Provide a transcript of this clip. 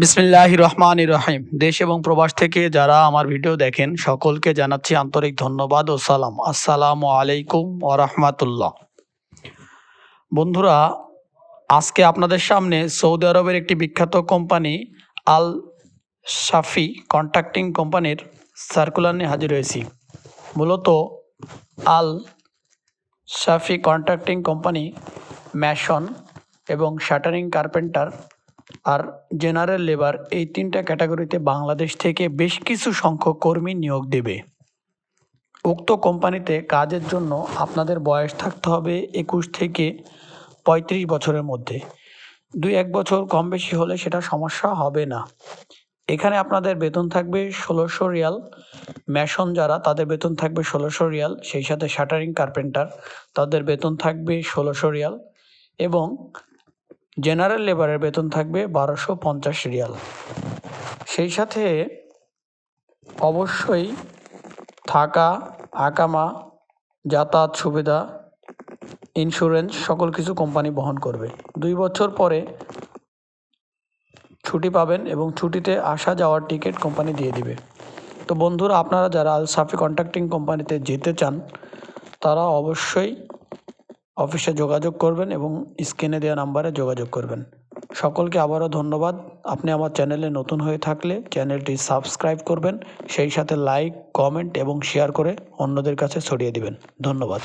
বিসমিল্লাহ রহমান রহিম দেশ এবং প্রবাস থেকে যারা আমার ভিডিও দেখেন, সকলকে জানাচ্ছি আন্তরিক ধন্যবাদ ও সালাম। আসসালামু আলাইকুম ও রহমাতুল্লাহ। বন্ধুরা, আজকে আপনাদের সামনে সৌদি আরবের একটি বিখ্যাত কোম্পানি, আল শাফি কন্ট্রাক্টিং কোম্পানির সার্কুলার নিয়ে হাজির হয়েছি। মূলত Al Shafi contracting company, mason এবং শাটারিং কার্পেন্টার আর জেনারেল লেবার এই তিনটা ক্যাটাগরিতে বাংলাদেশ থেকে বেশ কিছু সংখ্যক কর্মী নিয়োগ দেবে। উক্ত কোম্পানিতে কাজের জন্য আপনাদের বয়স থাকতে হবে একুশ থেকে পঁয়ত্রিশ বছরের মধ্যে। দুই এক বছর কম বেশি হলে সেটা সমস্যা হবে না। এখানে আপনাদের বেতন থাকবে ষোলোশো রিয়াল। ম্যাশন যারা, তাদের বেতন থাকবে ষোলোশো রিয়াল, সেই সাথে শাটারিং কার্পেন্টার, তাদের বেতন থাকবে ষোলোশো রিয়াল। এবং জেনারেল লেবারের বেতন থাকবে বারোশো পঞ্চাশ রিয়াল। সেই সাথে অবশ্যই থাকা, আকামা, যাতায়াত সুবিধা ইন্স্যুরেন্স সকল কিছু কোম্পানি বহন করবে। দুই বছর পরে ছুটি পাবেন এবং ছুটিতে আসা যাওয়ার টিকিট কোম্পানি দিয়ে দিবে। তো বন্ধুরা, আপনারা যারা আল সাফি কন্ট্রাক্টিং কোম্পানিতে যেতে চান, তারা অবশ্যই অফিসে যোগাযোগ করবেন এবং স্ক্রিনে দেওয়া নাম্বারে যোগাযোগ করবেন। সকলকে আবারও ধন্যবাদ। আপনি আমার চ্যানেলে নতুন হয়ে থাকলে চ্যানেলটি সাবস্ক্রাইব করবেন, সেই সাথে লাইক, কমেন্ট এবং শেয়ার করে অন্যদের কাছে ছড়িয়ে দিবেন। ধন্যবাদ।